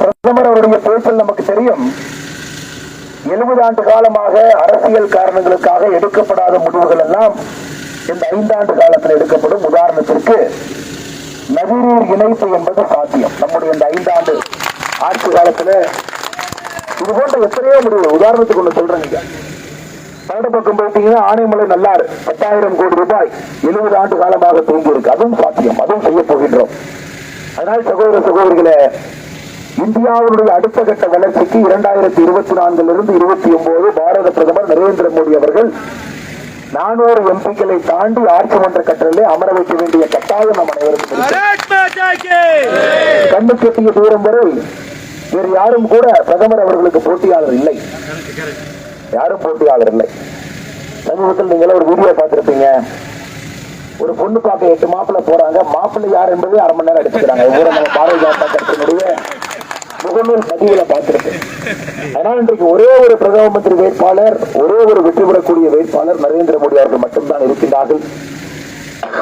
பிரதமர் அவருடைய பேச்சில் நமக்கு தெரியும். எழுபது ஆண்டு காலமாக அரசியல் காரணங்களுக்காக எடுக்கப்படாத முடிவுகள் எல்லாம் இந்த ஐந்தாண்டு காலத்தில் எடுக்கப்படும். உதாரணத்திற்கு நதிநீர் இணைப்பு என்பது சாத்தியம். நம்முடைய இந்த ஐந்தாண்டு ஆட்சி காலத்தில் இது போன்ற எத்தனையோ முடிவு உதாரணத்துக்கு ஒண்ணு சொல்றேன் வட பக்கம் போயிட்டீங்கன்னா ஆனைமலை நல்லாறு. பத்தாயிரம் கோடி ரூபாய் எழுபது ஆண்டு காலமாக தூங்கி இருக்கு அதுவும் சாத்தியம். அதுவும் செய்ய போகின்றோம். அதனால் சகோதர சகோதரிகளை இந்தியாவுடைய அடுத்த கட்ட வளர்ச்சிக்கு இரண்டாயிரத்தி இருபத்தி நான்கிலிருந்து இருபத்தி ஒன்பது பாரத பிரதமர் நரேந்திர மோடி அவர்கள் நானூறு எம்பிக்களை தாண்டி ஆட்சி மன்ற கட்டளை அமர வைக்க வேண்டிய கட்டாயம் நம் அனைவருக்கும் கண்ணு கட்டிய தூரம் வரை வேறு யாரும் கூட பிரதமர் அவர்களுக்கு போட்டியாளர் இல்லை. யாரும் போட்டியாளர் இல்லை. சமீபத்தில் நீங்களே ஒரு வீடியோ பார்த்திருப்பீங்க. ஒரு பொண்ணு பார்க்க எட்டு மாப்பிள்ள போறாங்க. மாப்பிள்ளை யார் என்பதே அரை மணி நேரம் எடுத்துக்கிறாங்க. இவ்வளவு நம்ம பாரதிய ஜனதா கட்சியினுடைய முகநூல் பதிவுல பார்த்திருப்பேன் அதனால் இன்றைக்கு ஒரே ஒரு பிரதம மந்திரி வேட்பாளர் ஒரே ஒரு வெற்றி பெறக்கூடிய வேட்பாளர் நரேந்திர மோடி அவர்கள் மட்டும்தான் இருக்கின்றார்கள்.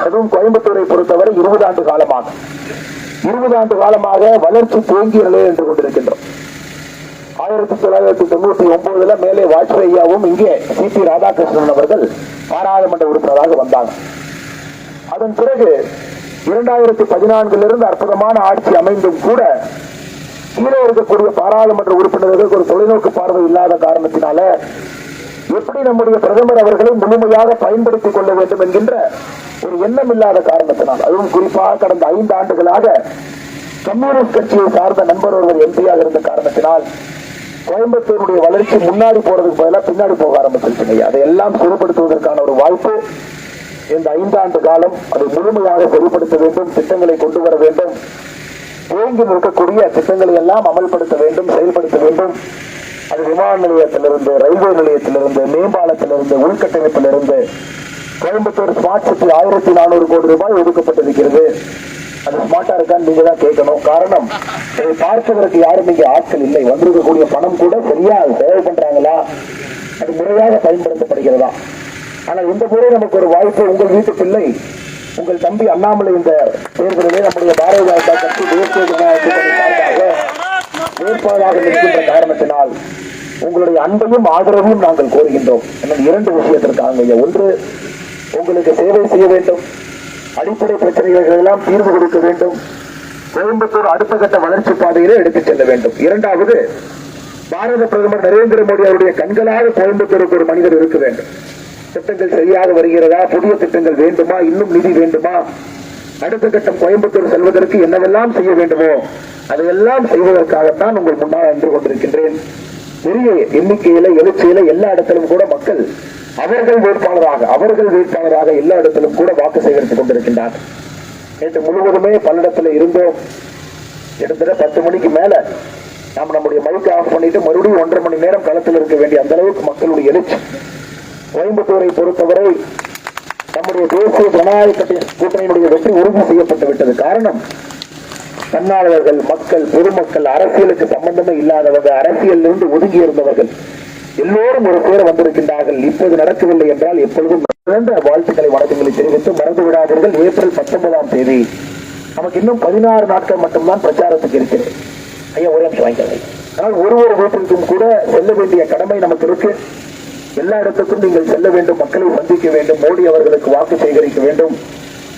அதுவும் கோயம்புத்தூரை பொறுத்தவரை இருபது ஆண்டு காலமாக. இருபது ஆண்டு காலமாக வளர்ச்சி தேங்கிய நிலையில் நின்று கொண்டிருக்கின்றோம். ஆயிரத்தி தொள்ளாயிரத்தி தொண்ணூத்தி ஒன்பதுல மேலே வாஜ்பாயும் இங்கே சி பி ராதாகிருஷ்ணன் அவர்கள் பாராளுமன்ற உறுப்பினராக வந்தாங்க. அதன் பிறகு இரண்டாயிரத்தி பதினான்கிலிருந்து அற்புதமான ஆட்சி அமைந்தும் கூட கீழே இருக்கக்கூடிய பாராளுமன்ற உறுப்பினர்களுக்கு ஒரு தொலைநோக்கு பார்வை இல்லாத காரணத்தினால எப்படி நம்முடைய பிரதமர் அவர்களை முழுமையாக பயன்படுத்திக் கொள்ள வேண்டும் என்கின்ற ஒரு எண்ணம் இல்லாத காரணத்தினால் அதுவும் குறிப்பாக கடந்த ஐந்து ஆண்டுகளாக கம்யூனிஸ்ட் கட்சியை சார்ந்த நண்பர் ஒருவர் எம்பியாக இருந்த காரணத்தினால் கோயம்புத்தூருடைய வளர்ச்சி முன்னாடி போறதுக்கு பதிலாக பின்னாடி போக ஆரம்பிச்சிருச்சுங்க அதையெல்லாம் சிறுபடுத்துவதற்கான ஒரு வாய்ப்பு இந்த ஐந்தாண்டு காலம் அதை முழுமையாக சரிப்படுத்த வேண்டும் திட்டங்களை கொண்டு வர வேண்டும். தேங்கி நிற்கக்கூடிய திட்டங்களை எல்லாம் அமல்படுத்த வேண்டும் செயல்படுத்த வேண்டும். அது விமான நிலையத்திலிருந்து ரயில்வே நிலையத்திலிருந்து மேம்பாலத்திலிருந்து உள்கட்டமைப்பிலிருந்து கோயம்புத்தூர் ஸ்மார்ட் சிட்டி ஆயிரத்தி நானூறு கோடி ரூபாய் ஒதுக்கப்பட்டிருக்கிறது. அது ஸ்மார்ட்டா இருக்கான்னு நீங்க தான் கேட்கணும். காரணம் இதை பார்ப்பதற்கு யாரும் இங்கே ஆட்கள் இல்லை. வந்திருக்கக்கூடிய பணம் கூட சரியா செலவு பண்றாங்களா? அது முறையாக பயன்படுத்தப்படுகிறதா? ஆனால் இந்த முறை நமக்கு ஒரு வாய்ப்பு உங்கள் வீட்டு பிள்ளை உங்கள் தம்பி அண்ணாமலை இந்த தேர்தலிலே நம்முடைய பாரதிய ஜனதா கட்சி தேசிய ஜனநாயக வேட்பாளராக நிற்கின்ற காரணத்தினால் உங்களுடைய அன்பையும் ஆதரவையும் நாங்கள் கோருகின்றோம். இன்னும் இரண்டு விஷயத்திற்காக ஐயா. ஒன்று உங்களுக்கு சேவை செய்ய வேண்டும். அடிப்படை பிரச்சனைகள் எல்லாம் தீர்வு கொடுக்க வேண்டும். கோயம்புத்தூர் அடுத்த கட்ட வளர்ச்சி பாதையிலே எடுத்துச் செல்ல வேண்டும். இரண்டாவது பாரத பிரதமர் நரேந்திர மோடி அவருடைய கண்களாக கோயம்புத்தூருக்கு ஒரு மனிதர் இருக்க வேண்டும். திட்டங்கள் சரியாக வருகிறதா? புதிய திட்டங்கள் வேண்டுமா? இன்னும் நிதி வேண்டுமா? அடுத்த கட்டம் கோயம்புத்தூர் செல்வதற்கு என்னவெல்லாம் செய்ய வேண்டுமோ அதையெல்லாம் செய்வதற்காகத்தான் உங்கள் முன்னால் நின்று கொண்டிருக்கின்றேன். பெரிய எண்ணிக்கையில எழுச்சியில எல்லா இடத்திலும் கூட மக்கள் அவர்கள் வேட்பாளராக அவர்கள் வேட்பாளராக எல்லா இடத்திலும் கூட வாக்கு சேகரித்துக் கொண்டிருக்கின்றார். நேற்று முழுவதுமே பல்லடத்துல இருந்தோம். கிட்டத்தட்ட பத்து மணிக்கு மேல நாம் நம்முடைய மைக்கை ஆஃப் பண்ணிட்டு மறுபடியும் ஒன்றரை மணி நேரம் களத்தில் இருக்க வேண்டிய அந்த அளவுக்கு மக்களுடைய எழுச்சி. கோயம்புத்தூரை பொறுத்தவரை நம்முடைய தேசிய ஜனநாயக கூட்டணியினுடைய வெற்றி உறுதி செய்யப்பட்டு விட்டது. காரணம் தன்னாளர்கள் மக்கள் பொதுமக்கள் அரசியலுக்கு சம்பந்தமே இல்லாதவங்க அரசியலிருந்து ஒதுங்கி இருந்தவர்கள். எல்லோரும் ஒரு பேர் வந்திருக்கின்றார்கள். இப்போது நடக்கவில்லை என்றால் எப்பொழுதும் சிறந்த வாழ்த்துக்களை வணக்கங்களை தெரிவித்து மறந்து விடாதீர்கள். ஏப்ரல் பத்தொன்பதாம் தேதி நமக்கு இன்னும் பதினாறு நாட்கள் மட்டும்தான் பிரச்சாரத்துக்கு இருக்கிறது. ஐயா ஒரே நிமிஷம் வாங்கிக்கிறேன் ஆனால் ஒரு ஒரு வீட்டிற்கும் கூட செல்ல வேண்டிய கடமை நமக்கு இருக்கு. எல்லா இடத்துக்கும் நீங்கள் செல்ல வேண்டும் மக்களை சந்திக்க வேண்டும் மோடி அவர்களுக்கு வாக்கு சேகரிக்க வேண்டும்.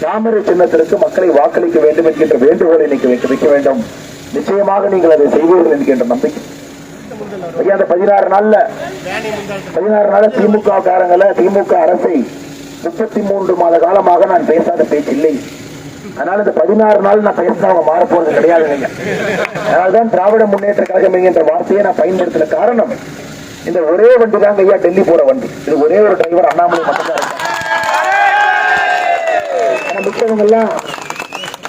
தாமரை சின்னத்திற்கு மக்களை வாக்களிக்க வேண்டும் என்கின்ற வேண்டுகோளை இன்னைக்கு வைக்க வைக்க வேண்டும். நிச்சயமாக நீங்கள் அதை செய்வீர்கள் என்கின்ற நம்பிக்கை. ஐயா, அந்த பதினாறு நாள்ல பதினாறு நாள் திமுக காரங்கள திமுக அரசை முப்பத்தி மூன்று மாத காலமாக நான் பேசாத பேச்சு இல்லை. அதனால இந்த பதினாறு நாள் நான் பேசினா அவங்க மாற போறது கிடையாதுங்க அதனால்தான் திராவிட முன்னேற்ற கழகம் என்கின்ற வார்த்தையை நான் பயன்படுத்தின காரணம். இந்த ஒரே வண்டி தாங்க ஐயா டெல்லி போற வண்டி. இது ஒரே ஒரு டிரைவர் அண்ணாமலை மட்டும்தான் இருக்காங்க மிச்சவங்க எல்லாம்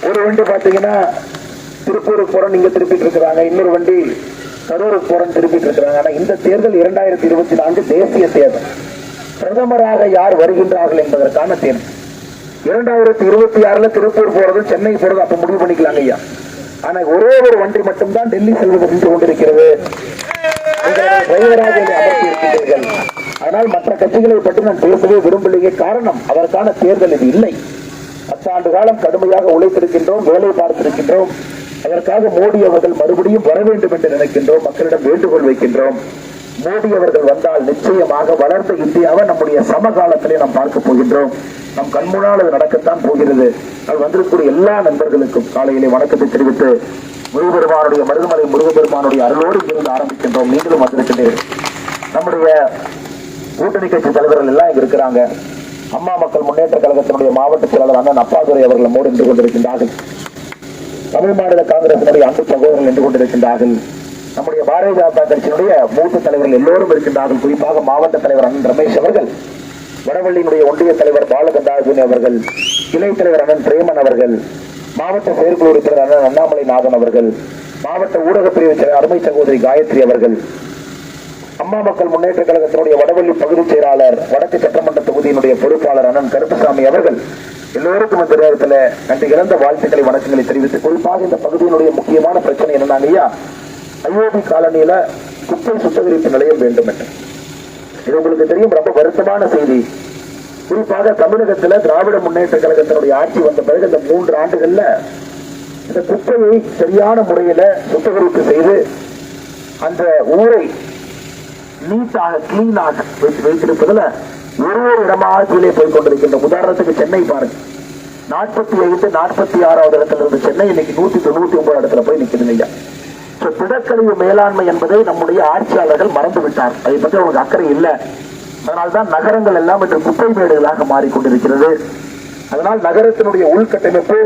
ஒரு வண்டி பாத்தீங்கன்னா திருப்பூருக்கு போறோம் நீங்க திருப்பிட்டு இருக்கிறாங்க. இன்னொரு வண்டி கரூருக்கு போறோம் திருப்பிட்டு இருக்கிறாங்க. ஆனா இந்த தேர்தல் இரண்டாயிரத்தி இருபத்தி நான்கு தேசிய தேர்தல். பிரதமராக யார் வருகின்றார்கள் என்பதற்கான தேர்தல். இரண்டாயிரத்தி இருபத்தி ஆறுல திருப்பூர் போறது சென்னை போறது அப்ப முடிவு பண்ணிக்கலாங்க ஐயா. ஆனா ஒரே ஒரு வண்டி மட்டும்தான் டெல்லி செல்வது நின்று கொண்டிருக்கிறது. டிரைவராக என்னை இருக்கின்றீர்கள். ஆனால் மற்ற கட்சிகளை பற்றி நான் பேசவே விரும்பலையே காரணம் அதற்கான தேர்தல் இது இல்லை. பத்தாண்டு காலம் கடுமையாக உழைத்திருக்கின்றோம் வேலை பார்த்திருக்கின்றோம். அதற்காக மோடி அவர்கள் மறுபடியும் வர வேண்டும் என்று நினைக்கின்றோம் மக்களிடம் வேண்டுகோள் வைக்கின்றோம். மோடி அவர்கள் வந்தால் நிச்சயமாக வளர்ந்த இந்தியாவை நம்முடைய சமகாலத்திலே நாம் பார்க்க போகின்றோம். நம் கண்முன்னால் அது நடக்கத்தான் போகிறது. அது வந்திருக்கக்கூடிய எல்லா நண்பர்களுக்கும் காலையிலே வணக்கத்தை தெரிவித்து முருகபெருமானுடைய மருதமலை முருகபெருமானுடைய அருளோடு இருந்து ஆரம்பிக்கின்றோம். நீங்களும் வந்திருக்கின்றீர்கள். நம்முடைய கூட்டணி கட்சி தலைவர்கள் எல்லாம் இங்க இருக்கிறாங்க. அம்மா மக்கள் முன்னேற்ற கழகத்தினுடைய மாவட்ட செயலாளர் அண்ணன் அப்பாதுரை அவர்கள் நம்மோடு நின்று கொண்டிருக்கின்றார்கள். தமிழ் மாநில காங்கிரசினுடைய அன்பு சகோதரர்கள் நின்று கொண்டிருக்கின்றார்கள். நம்முடைய பாரதிய ஜனதா கட்சியினுடைய மூத்த தலைவர்கள் எல்லோரும் இருக்கின்றார்கள். குறிப்பாக மாவட்ட தலைவர் அண்ணன் ரமேஷ் அவர்கள் வடவள்ளியினுடைய ஒன்றிய தலைவர் பாலகந்தாஜுனி அவர்கள் இணை தலைவர் அண்ணன் பிரேமன் அவர்கள் மாவட்ட செயற்குழு உறுப்பினர் அண்ணன் அண்ணாமலை நாதன் அவர்கள் மாவட்ட ஊடகப் பிரிவு அருமை சகோதரி காயத்ரி அவர்கள் அம்மா மக்கள் முன்னேற்ற கழகத்தினுடைய வடவள்ளி பகுதி செயலாளர் வடக்கு சட்டமன்ற தொகுதியினுடைய பொறுப்பாளர் அண்ணன் கருப்பசாமி அவர்கள் எல்லோருக்கும் இந்த நேரத்தில் நன்றி இழந்த வாழ்த்துக்களை வணக்கங்களை தெரிவித்து குறிப்பாக இந்த பகுதியினுடைய முக்கியமான பிரச்சனை என்னன்னா ஐயா ஐஓபி காலனியில குப்பை சுத்திகரிப்பு நிலையம் வேண்டும் என்று இது உங்களுக்கு தெரியும் ரொம்ப வருத்தமான செய்தி. குறிப்பாக தமிழகத்துல திராவிட முன்னேற்ற கழகத்தினுடைய ஆட்சி வந்த பிறகு இந்த மூன்று ஆண்டுகள்ல இந்த குப்பையை சரியான முறையில சுத்திகரிப்பு செய்து அந்த ஊரை நீட்டாக கிளீனாக வைத்து வைத்திருப்பதுல ஒரு ஒரு இடமாக கீழே போய் கொண்டிருக்கின்ற. உதாரணத்துக்கு சென்னை பாருங்க. நாற்பத்தி ஐந்து நாற்பத்தி ஆறாவது இடத்துல இருந்து சென்னை இன்னைக்கு நூத்தி தொண்ணூத்தி ஒன்பது இடத்துல போய் நிக்குதுங்க ஐயா திடக்கழிவு மேலாண்மை என்பதை நம்முடைய ஆட்சியாளர்கள் மறந்து விட்டார் அதை பற்றி அவங்களுக்கு அக்கறை இல்லை. அதனால்தான் நகரங்கள் எல்லாம் இன்று குப்பை மேடுகளாக மாறிக்கொண்டிருக்கிறது. அதனால் நகரத்தினுடைய உள்கட்டமைப்பு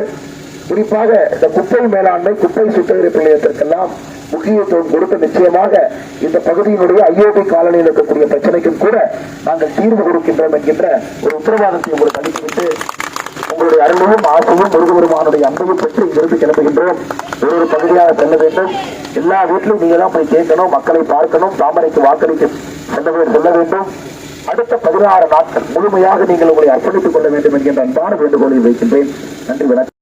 குறிப்பாக இந்த குப்பை மேலாண்மை குப்பை சுத்திகரிப்பு நிலையத்திற்கெல்லாம் முக்கியத்துவம் கொடுத்து நிச்சயமாக இந்த பகுதியினுடைய ஐஓபி காலனியில் இருக்கக்கூடிய பிரச்சனைக்கும் கூட நாங்கள் தீர்வு கொடுக்கின்றோம் என்கின்ற ஒரு உத்தரவாதத்தை உங்களுக்கு அளித்துவிட்டு உங்களுடைய அருளையும் ஆசையும் முருகபெருமானுடைய அன்பையும் பெற்று இங்கிருந்து கிளம்புகின்றோம். ஒரு ஒரு பகுதியாக செல்ல வேண்டும். எல்லா வீட்டிலும் நீங்க தான் போய் கேட்கணும் மக்களை பார்க்கணும் தாமரைக்கு வாக்களிக்க செல்ல செல்ல வேண்டும். அடுத்த பதினாறு நாட்கள் முழுமையாக நீங்கள் உங்களை அர்ப்பணித்துக் கொள்ள வேண்டும் என்கின்ற அன்பான வேண்டுகோளை வைக்கின்றேன். நன்றி வணக்கம்.